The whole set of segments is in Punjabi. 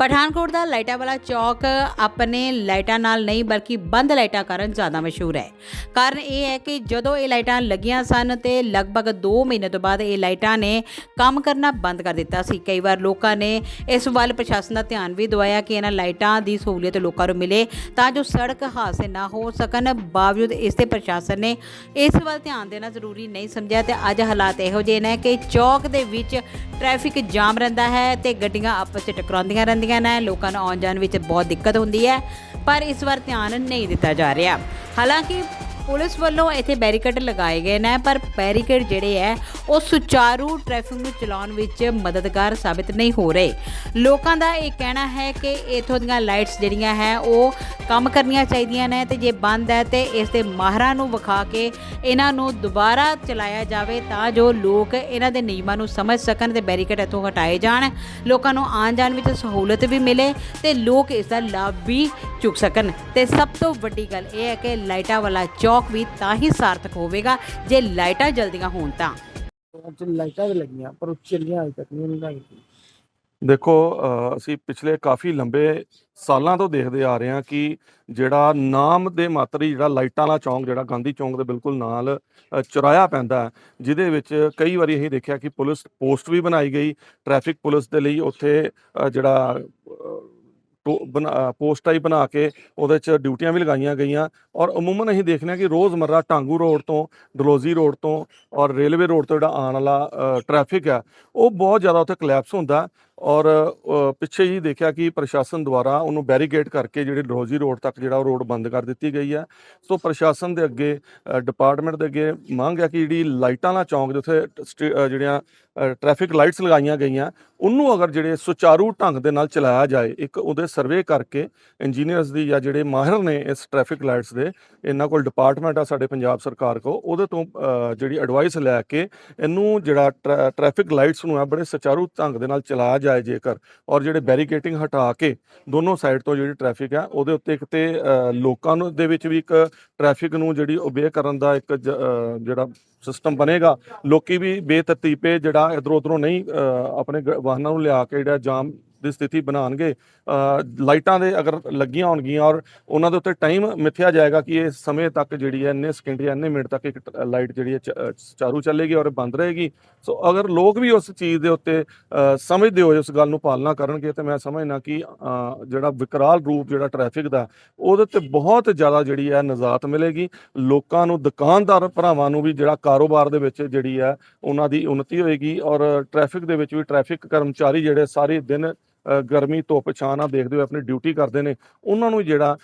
ਪਠਾਨਕੋਟ ਦਾ ਲਾਈਟਾਂ ਵਾਲਾ ਚੌਕ ਆਪਣੇ ਲਾਈਟਾਂ ਨਾਲ ਨਹੀਂ ਬਲਕਿ ਬੰਦ ਲਾਈਟਾਂ ਕਾਰਨ ਜ਼ਿਆਦਾ ਮਸ਼ਹੂਰ ਹੈ। ਕਾਰਨ ਇਹ ਹੈ ਕਿ ਜਦੋਂ ਇਹ ਲਾਈਟਾਂ ਲੱਗੀਆਂ ਸਨ ਤੇ ਲਗਭਗ 2 ਮਹੀਨੇ ਤੋਂ ਬਾਅਦ ਇਹ ਲਾਈਟਾਂ ਨੇ ਕੰਮ ਕਰਨਾ ਬੰਦ ਕਰ ਦਿੱਤਾ ਸੀ। ਕਈ ਵਾਰ ਲੋਕਾਂ ਨੇ ਇਸ ਵੱਲ ਪ੍ਰਸ਼ਾਸਨ ਦਾ ਧਿਆਨ ਵੀ ਦਵਾਇਆ ਕਿ ਇਹਨਾਂ ਲਾਈਟਾਂ ਦੀ ਸਹੂਲੀਅਤ ਲੋਕਾਂ ਨੂੰ ਮਿਲੇ ਤਾਂ ਜੋ ਸੜਕ ਹਾਦਸੇ ਨਾ ਹੋ ਸਕਣ। ਬਾਵਜੂਦ ਇਸ ਤੇ ਪ੍ਰਸ਼ਾਸਨ ਨੇ ਇਸ ਵੱਲ ਧਿਆਨ ਦੇਣਾ ਜ਼ਰੂਰੀ ਨਹੀਂ ਸਮਝਿਆ ਤੇ ਅੱਜ ਹਾਲਾਤ ਇਹੋ ਜਿਹੇ ਨੇ ਕਿ ਚੌਕ ਦੇ ਵਿੱਚ ਟ੍ਰੈਫਿਕ ਜਾਮ ਰਹਿੰਦਾ ਹੈ ਤੇ ਗੱਡੀਆਂ ਆਪਸ ਵਿੱਚ ਟਕਰਾਉਂਦੀਆਂ ਰਹਿੰਦੀਆਂ ਨੇ ਲੋਕਾਂ ਨੂੰ ਆਉਣ ਜਾਣ ਵਿੱਚ ਬਹੁਤ ਦਿੱਕਤ ਹੁੰਦੀ ਹੈ, ਪਰ ਇਸ ਵਾਰ ਧਿਆਨ ਨਹੀਂ ਦਿੱਤਾ ਜਾ ਰਿਹਾ। ਹਾਲਾਂਕਿ ਪੁਲਿਸ ਵੱਲੋਂ ਇੱਥੇ ਬੈਰੀਕੇਡ ਲਗਾਏ ਗਏ ਨੇ, ਪਰ ਬੈਰੀਕੇਡ ਜਿਹੜੇ ਹੈ ਉਹ ਸੁਚਾਰੂ ਟ੍ਰੈਫਿਕ ਨੂੰ ਚਲਾਉਣ ਵਿੱਚ ਮਦਦਗਾਰ ਸਾਬਿਤ ਨਹੀਂ ਹੋ ਰਹੇ। ਲੋਕਾਂ ਦਾ ਇਹ ਕਹਿਣਾ ਹੈ ਕਿ ਇਥੋਂ ਦੀਆਂ ਲਾਈਟਸ ਜਿਹੜੀਆਂ ਹੈ, ਉਹ ਕੰਮ ਕਰਨੀਆਂ ਚਾਹੀਦੀਆਂ ਨੇ ਤੇ ਜੇ ਬੰਦ ਹੈ ਤੇ ਇਸ ਦੇ ਮਾਹਰਾਂ ਨੂੰ ਵਿਖਾ ਕੇ ਇਹਨਾਂ ਨੂੰ ਦੁਬਾਰਾ ਚਲਾਇਆ ਜਾਵੇ ਤਾਂ ਜੋ ਲੋਕ ਇਹਨਾਂ ਦੇ ਨਿਯਮਾਂ ਨੂੰ ਸਮਝ ਸਕਣ ਤੇ ਬੈਰੀਕੇਡ ਇੱਥੋਂ ਹਟਾਏ ਜਾਣ। ਲੋਕਾਂ ਨੂੰ ਆਉਣ ਜਾਣ ਵਿੱਚ ਸਹੂਲਤ ਵੀ ਮਿਲੇ ਤੇ ਲੋਕ ਇਸ ਦਾ ਲਾਭ ਵੀ ਚੁੱਕ ਸਕਣ। ਤੇ ਸਭ ਤੋਂ ਵੱਡੀ ਗੱਲ ਇਹ ਹੈ ਕਿ ਲਾਈਟਾਂ ਵਾਲਾ ਚੌਕ ਵੀ ਤਾਂ ਹੀ ਸਾਰਥਕ ਹੋਵੇਗਾ ਜੇ ਲਾਈਟਾਂ ਜਲਦੀਆਂ ਹੋਣ ਤਾਂ। ਅੱਜ ਲਾਈਟਾਂ ਵੀ ਲੱਗੀਆਂ, ਪਰ ਉਹ ਚੱਲੀਆਂ ਅਜੇ ਤੱਕ ਨਹੀਂ ਲੱਗੀਆਂ ਦੇਖੋ ਅਸੀਂ ਪਿਛਲੇ ਕਾਫੀ ਲੰਬੇ ਸਾਲਾਂ ਤੋਂ ਦੇਖਦੇ ਆ ਰਹੇ ਹਾਂ ਕਿ ਜਿਹੜਾ ਨਾਮ ਦੇ ਮਾਤਰੀ ਜਿਹੜਾ ਲਾਈਟਾਂ ਵਾਲਾ ਚੌਂਕ, ਜਿਹੜਾ ਗਾਂਧੀ ਚੌਂਕ ਦੇ ਬਿਲਕੁਲ ਨਾਲ ਚੁਰਾਇਆ ਪੈਂਦਾ ਜਿਹਦੇ ਵਿੱਚ ਕਈ ਵਾਰੀ ਅਸੀਂ ਦੇਖਿਆ ਕਿ ਪੁਲਿਸ ਪੋਸਟ ਵੀ ਬਣਾਈ ਗਈ, ਟ੍ਰੈਫਿਕ ਪੁਲਿਸ ਦੇ ਲਈ ਉੱਥੇ ਜਿਹੜਾ ਪੋਸਟਾਂ ਹੀ ਬਣਾ ਕੇ ਉਹਦੇ 'ਚ ਡਿਊਟੀਆਂ ਵੀ ਲਗਾਈਆਂ ਗਈਆਂ। ਔਰ ਅਮੂਮਨ ਅਸੀਂ ਦੇਖਦੇ ਹਾਂ ਕਿ ਰੋਜ਼ਮਰਰਾ ਟਾਂਗੂ ਰੋਡ ਤੋਂ ਡਲੋਜ਼ੀ ਰੋਡ ਤੋਂ ਔਰ ਰੇਲਵੇ ਰੋਡ ਤੋਂ ਜਿਹੜਾ ਆਉਣ ਵਾਲਾ ਟ੍ਰੈਫਿਕ ਹੈ ਉਹ ਬਹੁਤ ਜ਼ਿਆਦਾ ਉੱਥੇ ਕਲੈਪਸ ਹੁੰਦਾ। ਔਰ ਪਿੱਛੇ ਹੀ ਦੇਖਿਆ ਕਿ ਪ੍ਰਸ਼ਾਸਨ ਦੁਆਰਾ ਉਹਨੂੰ ਬੈਰੀਕੇਡ ਕਰਕੇ ਜਿਹੜੇ ਡਲੋਜ਼ੀ ਰੋਡ ਤੱਕ ਜਿਹੜਾ ਉਹ ਰੋਡ ਬੰਦ ਕਰ ਦਿੱਤੀ ਗਈ ਹੈ ਸੋ ਪ੍ਰਸ਼ਾਸਨ ਦੇ ਅੱਗੇ ਡਿਪਾਰਟਮੈਂਟ ਦੇ ਅੱਗੇ ਮੰਗ ਹੈ ਕਿ ਜਿਹੜੀ ਲਾਈਟਾਂ ਵਾਲਾ ਚੌਂਕ ਜਿੱਥੇ ਸਟੇ- ਜਿਹੜੀਆਂ ਟ੍ਰੈਫਿਕ ਲਾਈਟਸ ਲਗਾਈਆਂ ਗਈਆਂ, ਉਹਨੂੰ ਅਗਰ ਜਿਹੜੇ ਸੁਚਾਰੂ ਢੰਗ ਦੇ ਨਾਲ ਚਲਾਇਆ ਜਾਏ, ਇੱਕ ਉਹਦੇ ਸਰਵੇ ਕਰਕੇ ਇੰਜੀਨੀਅਰਸ ਦੀ ਜਾਂ ਜਿਹੜੇ ਮਾਹਿਰ ਨੇ ਇਸ ਟ੍ਰੈਫਿਕ ਲਾਈਟਸ ਦੇ, ਇਹਨਾਂ ਕੋਲ ਡਿਪਾਰਟਮੈਂਟ ਆ ਸਾਡੇ ਪੰਜਾਬ ਸਰਕਾਰ ਕੋ ਉਹਦੇ ਤੋਂ ਜਿਹੜੀ ਐਡਵਾਈਸ ਲੈ ਕੇ ਇਹਨੂੰ ਜਿਹੜਾ ਟ੍ਰੈ- ਟ੍ਰੈਫਿਕ ਲਾਈਟਸ ਨੂੰ ਆ ਬੜੇ ਸੁਚਾਰੂ ਢੰਗ ਦੇ ਨਾਲ ਚਲਾਇਆ ਜਾਏ ਜੇਕਰ ਔਰ ਜਿਹੜੇ ਬੈਰੀਕੇਟਿੰਗ ਹਟਾ ਕੇ ਦੋਨੋਂ ਸਾਈਡ ਤੋਂ ਜਿਹੜੀ ਟ੍ਰੈਫਿਕ ਆ, ਉਹਦੇ ਉੱਤੇ ਇੱਕ ਤੇ ਲੋਕਾਂ ਨੂੰ ਦੇ ਵਿੱਚ ਵੀ ਇੱਕ ਟ੍ਰੈਫਿਕ ਨੂੰ ਜਿਹੜੀ ਓਬੇ ਕਰਨ ਦਾ ਇੱਕ ਜਿਹੜਾ ਸਿਸਟਮ ਬਣੇਗਾ, ਲੋਕੀ ਵੀ ਬੇਤਰਤੀਬੇ ਜਿਹੜਾ ਇਧਰੋਂ ਉਧਰੋਂ ਨਹੀਂ ਆਪਣੇ ਗ- ਵਾਹਨਾਂ ਨੂੰ ਲਿਆ ਕੇ ਜਿਹੜਾ ਜਾਮ ਦੀ ਸਥਿਤੀ ਬਣਾਉਣਗੇ ਲਾਈਟਾਂ ਦੇ ਅਗਰ ਲੱਗੀਆਂ ਹੋਣਗੀਆਂ ਔਰ ਉਹਨਾਂ ਦੇ ਉੱਤੇ ਟਾਈਮ ਮਿਥਿਆ ਜਾਏਗਾ ਕਿ ਇਹ ਸਮੇਂ ਤੱਕ ਜਿਹੜੀ ਹੈ, ਇੰਨੇ ਸਕਿੰਟ ਜਾਂ ਇੰਨੇ ਮਿੰਟ ਤੱਕ ਇੱਕ ਟ- ਲਾਈਟ ਜਿਹੜੀ ਹੈ ਚਾਰੂ ਚੱਲੇਗੀ ਔਰ ਬੰਦ ਰਹੇਗੀ। ਸੋ ਅਗਰ ਲੋਕ ਵੀ ਉਸ ਚੀਜ਼ ਦੇ ਉੱਤੇ ਸਮਝਦੇ ਹੋਏ ਉਸ ਗੱਲ ਨੂੰ ਪਾਲਣਾ ਕਰਨਗੇ, ਤੇ ਮੈਂ ਸਮਝਣਾ ਕਿ ਜਿਹੜਾ ਵਿਕਰਾਲ ਰੂਪ ਜਿਹੜਾ ਟ੍ਰੈਫਿਕ ਦਾ, ਉਹਦੇ ਤੇ ਬਹੁਤ ਜ਼ਿਆਦਾ ਜਿਹੜੀ ਹੈ ਨਜ਼ਾਤ ਮਿਲੇਗੀ। ਲੋਕਾਂ ਨੂੰ, ਦੁਕਾਨਦਾਰ ਭਰਾਵਾਂ ਨੂੰ ਵੀ ਜਿਹੜਾ ਕਾਰੋਬਾਰ ਦੇ ਵਿੱਚ ਜਿਹੜੀ ਹੈ, ਉਹਨਾਂ ਦੀ ਉન્નਤੀ ਹੋਏਗੀ ਔਰ ਟ੍ਰੈਫਿਕ ਦੇ ਵਿੱਚ ਵੀ ਟ੍ਰੈਫਿਕ ਕਰਮਚਾਰੀ ਜਿਹੜੇ ਸਾਰੇ ਦਿਨ ਗਰਮੀ ਧੁੱਪ ਛਾਂ ਨਾਲ ਦੇਖਦੇ ਹੋਏ ਆਪਣੀ ਡਿਊਟੀ ਕਰਦੇ ਨੇ, ਉਹਨਾਂ ਨੂੰ ਜਿਹੜਾ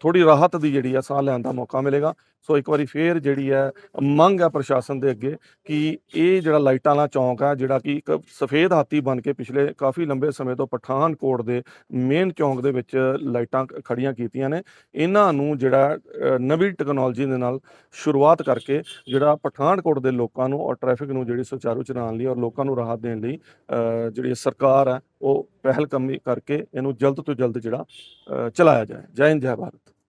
ਥੋੜੀ ਰਾਹਤ ਦੀ ਜਿਹੜੀ ਆ ਸਾਹ ਲੈਣ ਦਾ ਮੌਕਾ ਮਿਲੇਗਾ। ਸੋ ਇੱਕ ਵਾਰੀ ਫੇਰ ਜਿਹੜੀ ਹੈ, ਮੰਗ ਹੈ ਪ੍ਰਸ਼ਾਸਨ ਦੇ ਅੱਗੇ ਕਿ ਇਹ ਜਿਹੜਾ ਲਾਈਟਾਂ ਵਾਲਾ ਚੌਂਕ ਹੈ, ਜਿਹੜਾ ਕਿ ਇੱਕ ਸਫੇਦ ਹਾਥੀ ਬਣ ਕੇ ਪਿਛਲੇ ਕਾਫੀ ਲੰਬੇ ਸਮੇਂ ਤੋਂ ਪਠਾਨਕੋਟ ਦੇ ਮੇਨ ਚੌਂਕ ਦੇ ਵਿੱਚ ਲਾਈਟਾਂ ਖ- ਖੜੀਆਂ ਕੀਤੀਆਂ ਨੇ, ਇਹਨਾਂ ਨੂੰ ਜਿਹੜਾ ਨਵੀਂ ਟੈਕਨੋਲੋਜੀ ਦੇ ਨਾਲ ਸ਼ੁਰੂਆਤ ਕਰਕੇ ਜਿਹੜਾ ਪਠਾਨਕੋਟ ਦੇ ਲੋਕਾਂ ਨੂੰ ਔਰ ਟ੍ਰੈਫਿਕ ਨੂੰ ਜਿਹੜੀ ਸੁਚਾਰੂ ਚਲਾਉਣ ਲਈ ਔਰ ਲੋਕਾਂ ਨੂੰ ਰਾਹਤ ਦੇਣ ਲਈ ਜਿਹੜੀ ਸਰਕਾਰ ਹੈ, ਉਹ ਪਹਿਲ ਕਦਮੀ ਕਰਕੇ ਇਹਨੂੰ ਜਲਦ ਤੋਂ ਜਲਦ ਜਿਹੜਾ ਚਲਾਇਆ ਜਾਏ। ਜੈ ਹਿੰਦ, ਜੈ ਭਾਰਤ।